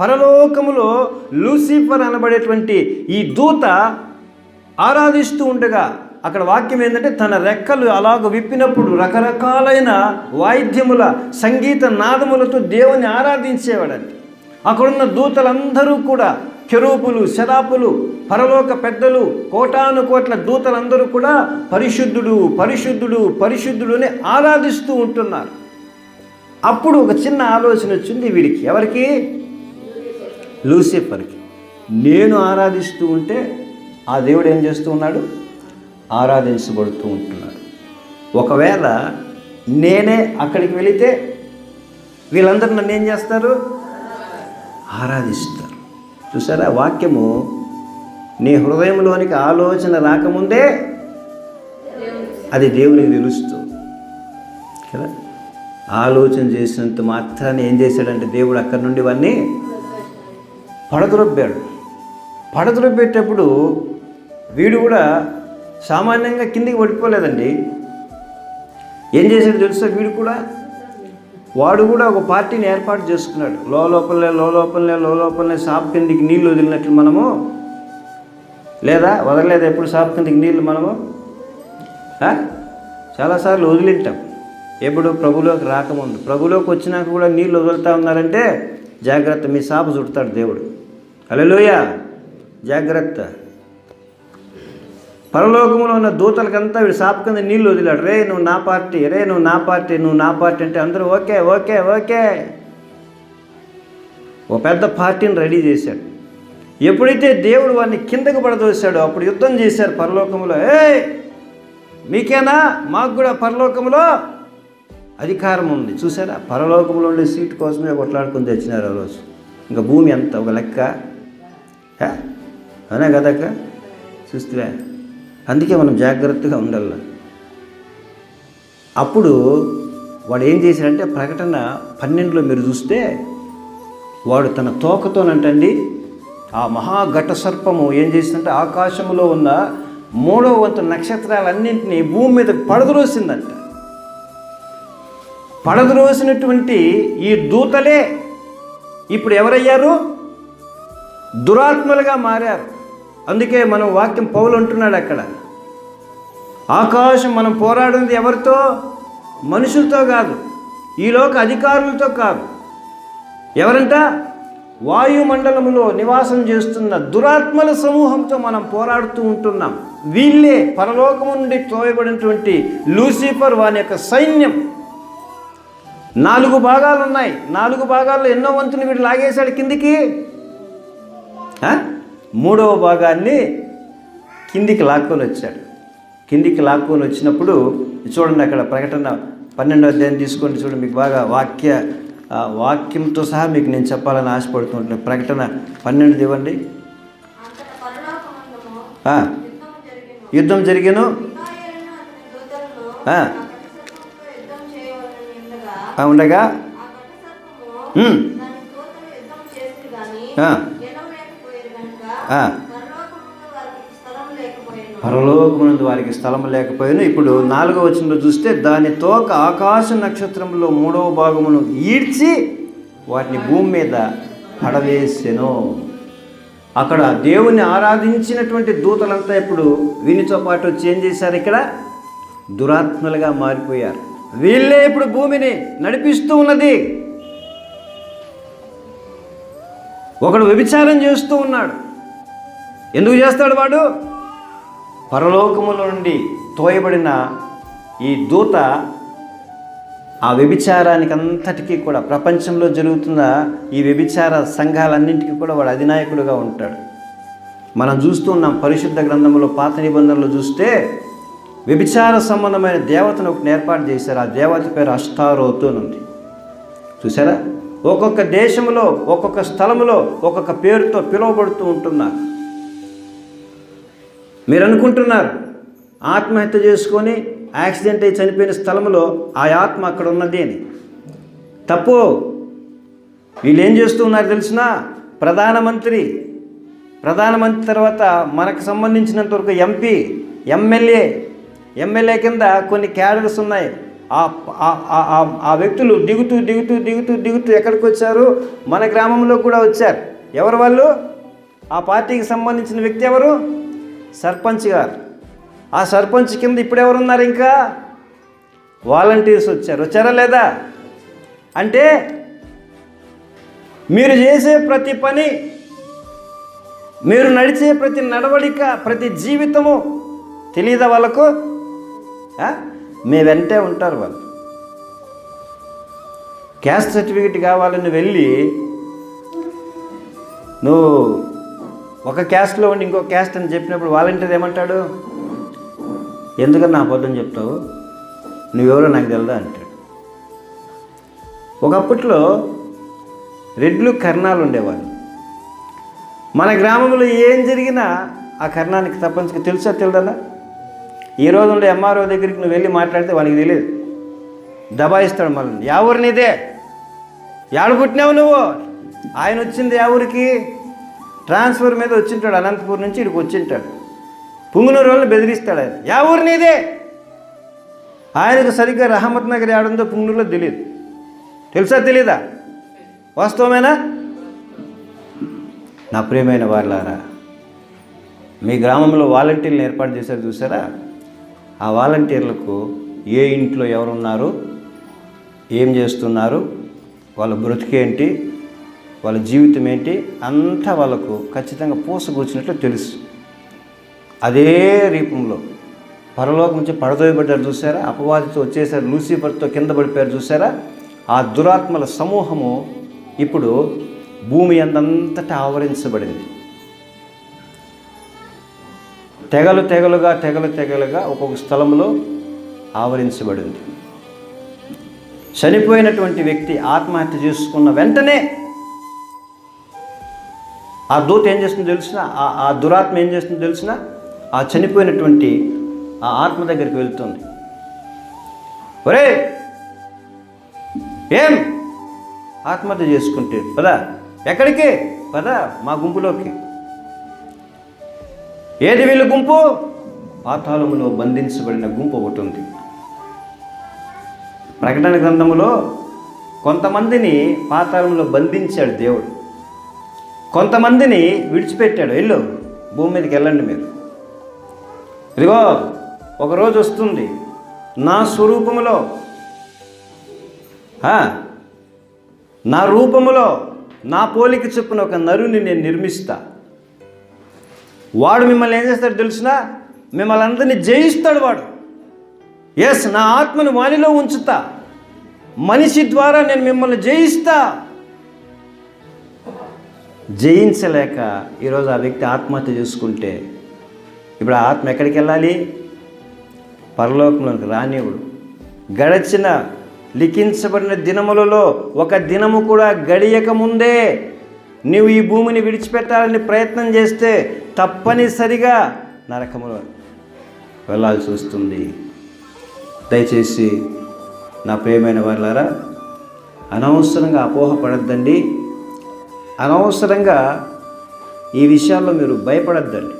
పరలోకములో లూసిఫర్ అనబడేటువంటి ఈ దూత ఆరాధిస్తూ ఉండగా అక్కడ వాక్యం ఏంటంటే తన రెక్కలు అలాగ విప్పినప్పుడు రకరకాలైన వాయిద్యముల సంగీత నాదములతో దేవుని ఆరాధించేవాడండి అక్కడున్న దూతలందరూ కూడా కెరూపులు శరాపులు పరలోక పెద్దలు కోటాను కోట్ల దూతలందరూ కూడా పరిశుద్ధుడు పరిశుద్ధుడు పరిశుద్ధుడు అని ఆరాధిస్తూ ఉంటున్నారు. అప్పుడు ఒక చిన్న ఆలోచన వచ్చింది వీడికి. ఎవరికి? లూసిఫర్కి. నేను ఆరాధిస్తూ ఉంటే ఆ దేవుడు ఏం చేస్తూ ఉన్నాడు? ఆరాధించబడుతూ ఉంటున్నాడు. ఒకవేళ నేనే అక్కడికి వెళితే వీళ్ళందరూ నన్ను ఏం చేస్తారు? ఆరాధిస్తారు. చూసారా? వాక్యము నీ హృదయంలోనికి ఆలోచన రాకముందే అది దేవునికి తెలుస్తుంది కదా? ఆలోచన చేసినంత మాత్రాన్ని ఏం చేశాడంటే దేవుడు అక్కడి నుండి ఇవన్నీ పడద్రొబ్బాడు పడద్రొబ్బేటప్పుడు వీడు కూడా సామాన్యంగా కిందికి పడిపోలేదండి. ఏం చేశాడు తెలుసా? వీడు కూడా వాడు కూడా ఒక పార్టీని ఏర్పాటు చేసుకున్నాడు. లో లోపలనే లో లోపలనే లో లోపలనే సాప్ కిందికి నీళ్ళు వదిలినట్లు మనము లేదా వదలలేదు ఎప్పుడు సాప్ కిందికి నీళ్ళు మనము? చాలాసార్లు వదిలింటాం. ఎప్పుడు ప్రభులోకి రాకముందు. ప్రభులోకి వచ్చినాక కూడా నీళ్ళు వదులుతా ఉన్నారంటే జాగ్రత్త మీ సాప చుడతాడు దేవుడు. హలోయ జాగ్రత్త. పరలోకంలో ఉన్న దూతలకంతా వీడు సాప కింద నీళ్ళు వదిలాడు. రే నువ్వు నా పార్టీ రే నువ్వు నా పార్టీ నువ్వు నా పార్టీ అంటే అందరూ ఓకే ఓకే ఓకే. ఓ పెద్ద పార్టీని రెడీ చేశాడు. ఎప్పుడైతే దేవుడు వాడిని కిందకు పడదోశాడో అప్పుడు యుద్ధం చేశారు పరలోకంలో ఏ మీకేనా? మాకు కూడా పరలోకంలో అధికారం ఉంది. చూసారా పరలోకంలో ఉండే సీట్ కోసమే కొట్లాడుకుని తెచ్చినారు ఆ రోజు. ఇంకా భూమి ఎంత? ఒక లెక్క. అవునా కదక్క చూస్తువా అందుకే మనం జాగ్రత్తగా ఉండాలి. అప్పుడు వాడు ఏం చేశాడంటే ప్రకటన పన్నెండులో మీరు చూస్తే వాడు తన తోకతోనంటండి ఆ మహాఘట సర్పము ఏం చేసిందంటే ఆకాశంలో ఉన్న మూడవ వంతు నక్షత్రాలన్నింటినీ భూమి మీద పడద్రోసిందంట. పడదరోసినటువంటి ఈ దూతలే ఇప్పుడు ఎవరయ్యారు? దురాత్మలుగా మారారు. అందుకే మనం వాక్యం పౌలు అంటున్నాడు అక్కడ. ఆకాశం మనం పోరాడింది ఎవరితో? మనుషులతో కాదు. ఈలోక అధికారులతో కాదు. ఎవరంట? వాయుమండలంలో నివాసం చేస్తున్న దురాత్మల సమూహంతో మనం పోరాడుతూ ఉంటున్నాం. వీళ్ళే పరలోకం నుండి తోయబడినటువంటి లూసిఫర్ వాని యొక్క సైన్యం. నాలుగు భాగాలు ఉన్నాయి నాలుగు భాగాల్లో ఎన్నో వంతుని వీడు లాగేశాడు. కిందికి మూడవ భాగాన్ని కిందికి లాక్కొని వచ్చాడు. కిందికి లాక్కొని వచ్చినప్పుడు చూడండి అక్కడ ప్రకటన పన్నెండవ అధ్యాయం తీసుకోండి చూడండి మీకు బాగా వాక్య వాక్యంతో సహా మీకు నేను చెప్పాలని ఆశపడుతుంటాను ప్రకటన పన్నెండు ఇవ్వండి. యుద్ధం జరిగాను? మిఖాయేలును పరలోకమునందు వారికి స్థలం లేకపోయినా. ఇప్పుడు నాలుగో వచనంలో చూస్తే దాని తోక ఆకాశ నక్షత్రంలో మూడవ భాగమును ఈడ్చి వాటిని భూమి మీద పడవేసెను. అక్కడ దేవుని ఆరాధించినటువంటి దూతలంతా ఇప్పుడు వీనితో పాటు వచ్చి ఏం చేశారు ఇక్కడ? దురాత్మలుగా మారిపోయారు. వీళ్ళే ఇప్పుడు భూమిని నడిపిస్తూ ఉన్నది. ఒకడు వ్యభిచారం చేస్తూ ఉన్నాడు. ఎందుకు చేస్తాడు వాడు? పరలోకముల నుండి తోయబడిన ఈ దూత ఆ వ్యభిచారానికి అంతటికీ కూడా ప్రపంచంలో జరుగుతున్న ఈ వ్యభిచార సంఘాలన్నింటికీ కూడా వాడు అధినాయకుడుగా ఉంటాడు. మనం చూస్తూ ఉన్నాం పరిశుద్ధ గ్రంథంలో పాత నిబంధనలు చూస్తే వ్యభిచార సంబంధమైన దేవతను ఒకటి ఏర్పాటు చేశారు. ఆ దేవత పేరు అష్టారోతు అని ఉంది. చూసారా ఒక్కొక్క దేశంలో ఒక్కొక్క స్థలంలో ఒక్కొక్క పేరుతో పిలువబడుతూ ఉంటున్నారు. మీరు అనుకుంటున్నారు ఆత్మహత్య చేసుకొని యాక్సిడెంట్ అయి చనిపోయిన స్థలంలో ఆ ఆత్మ అక్కడ ఉన్నది అని. తప్పు. వీళ్ళు ఏం చేస్తున్నారు తెలిసిన ప్రధానమంత్రి ప్రధానమంత్రి తర్వాత మనకు సంబంధించినంత వరకు ఎంపీ ఎమ్మెల్యే ఎమ్మెల్యే కింద కొన్ని క్యాడర్స్ ఉన్నాయి. ఆ ఆ- ఆ వ్యక్తులు దిగుతూ దిగుతూ దిగుతూ దిగుతూ ఎక్కడికి వచ్చారు? మన గ్రామంలో కూడా వచ్చారు. ఎవరు వాళ్ళు? ఆ పార్టీకి సంబంధించిన వ్యక్తి ఎవరు? సర్పంచ్ గారు. ఆ సర్పంచ్ కింద ఇప్పుడు ఎవరున్నారు ఇంకా? వాలంటీర్స్ వచ్చారు. వచ్చారా లేదా? అంటే మీరు చేసే ప్రతి పని మీరు నడిచే ప్రతి నడవడిక ప్రతి జీవితము తెలియదా వాళ్ళకు? మీ వెంటే ఉంటారు వాళ్ళు. క్యాస్ట్ సర్టిఫికెట్ కావాలని వెళ్ళి నువ్వు ఒక క్యాస్ట్లో ఉండి ఇంకో క్యాస్ట్ అని చెప్పినప్పుడు వాలంటీర్ ఏమంటాడు? ఎందుకని నా అబద్ధం చెప్తావు? నువ్వెవరో నాకు తెలుదా అంటాడు. ఒకప్పట్లో రెడ్లు కర్ణాలు ఉండేవాళ్ళు. మన గ్రామంలో ఏం జరిగినా ఆ కర్ణానికి తప్పనిసరిగా తెలుసా తెలియదా ఈ రోజు ఉండే ఎంఆర్ఓ దగ్గరికి నువ్వు వెళ్ళి మాట్లాడితే వానికి తెలియదు. దబాయిస్తాడు మళ్ళీ. యా ఏడు యాడ పుట్టినావు నువ్వు? ఆయన వచ్చింది ఎవరికి? ఊరికి ట్రాన్స్ఫర్ మీద వచ్చింటాడు అనంతపూర్ నుంచి ఇక్కడికి వచ్చింటాడు. పుంగునూరు వాళ్ళని బెదిరిస్తాడు ఆయన. యా ఊరు నీదే? ఆయనకు సరిగ్గా రహమత్ నగర్ ఏడుందో పుంగునూరులో తెలియదు. తెలుసా తెలీదా? వాస్తవమేనా? నా ప్రియమైన వారులారా మీ గ్రామంలో వాలంటీర్లు ఏర్పాటు చేశారు చూసారా? ఆ వాలంటీర్లకు ఏ ఇంట్లో ఎవరున్నారు? ఏం చేస్తున్నారు? వాళ్ళ బ్రతికేంటి? వాళ్ళ జీవితం ఏంటి? అంతా వాళ్ళకు ఖచ్చితంగా పూసగూర్చినట్లు తెలుసు. అదే రూపంలో పరలోకం నుంచి పడదోయబడ్డారు చూసారా అపవాదితో వచ్చేసారు లూసిఫర్తో కింద పడిపోయారు చూసారా ఆ దురాత్మల సమూహము ఇప్పుడు భూమి అందంతటా ఆవరించబడింది. తెగలు తెగలుగా తెగలు తెగలుగా ఒక్కొక్క స్థలంలో ఆవరించబడింది. చనిపోయినటువంటి వ్యక్తి ఆత్మహత్య చేసుకున్న వెంటనే ఆ దూత ఏం చేస్తుందో తెలిసిన ఆ దురాత్మ ఏం చేస్తుందో తెలిసిన ఆ చనిపోయినటువంటి ఆ ఆత్మ దగ్గరికి వెళ్తుంది. ఒరే! ఏం? ఆత్మహత్య చేసుకుంటే పదా ఎక్కడికి? పదా మా గుంపులోకి. ఏది వీళ్ళ గుంపు? పాతాళములో బంధించబడిన గుంపు ఒకటి ఉంది. ప్రకటన గ్రంథములో కొంతమందిని పాతాళంలో బంధించాడు దేవుడు. కొంతమందిని విడిచిపెట్టాడు. వెళ్ళు భూమి మీదకి వెళ్ళండి మీరు. ఇదిగో ఒకరోజు వస్తుంది. నా స్వరూపములో నా రూపములో నా పోలిక చొప్పున ఒక నరుని నేను నిర్మిస్తా. వాడు మిమ్మల్ని ఏం చేస్తాడు తెలిసిన? మిమ్మల్ని అందరినీ జయిస్తాడు వాడు. ఎస్ నా ఆత్మను వానిలో ఉంచుతా. మనిషి ద్వారా నేను మిమ్మల్ని జయిస్తా. జయించలేక ఈరోజు ఆ వ్యక్తి ఆత్మహత్య చేసుకుంటే ఇప్పుడు ఆ ఆత్మ ఎక్కడికి వెళ్ళాలి? పరలోకంలోకి రానివుడు గడచిన లిఖించబడిన దినములలో ఒక దినము కూడా గడియక ముందే నీవు ఈ భూమిని విడిచిపెట్టాలని ప్రయత్నం చేస్తే తప్పనిసరిగా నరకములో వెళ్ళాల్సి వస్తుంది. దయచేసి నా ప్రియమైన వాళ్ళారా అనవసరంగా అపోహపడద్దండి. అనవసరంగా ఈ విషయాల్లో మీరు భయపడద్దండి.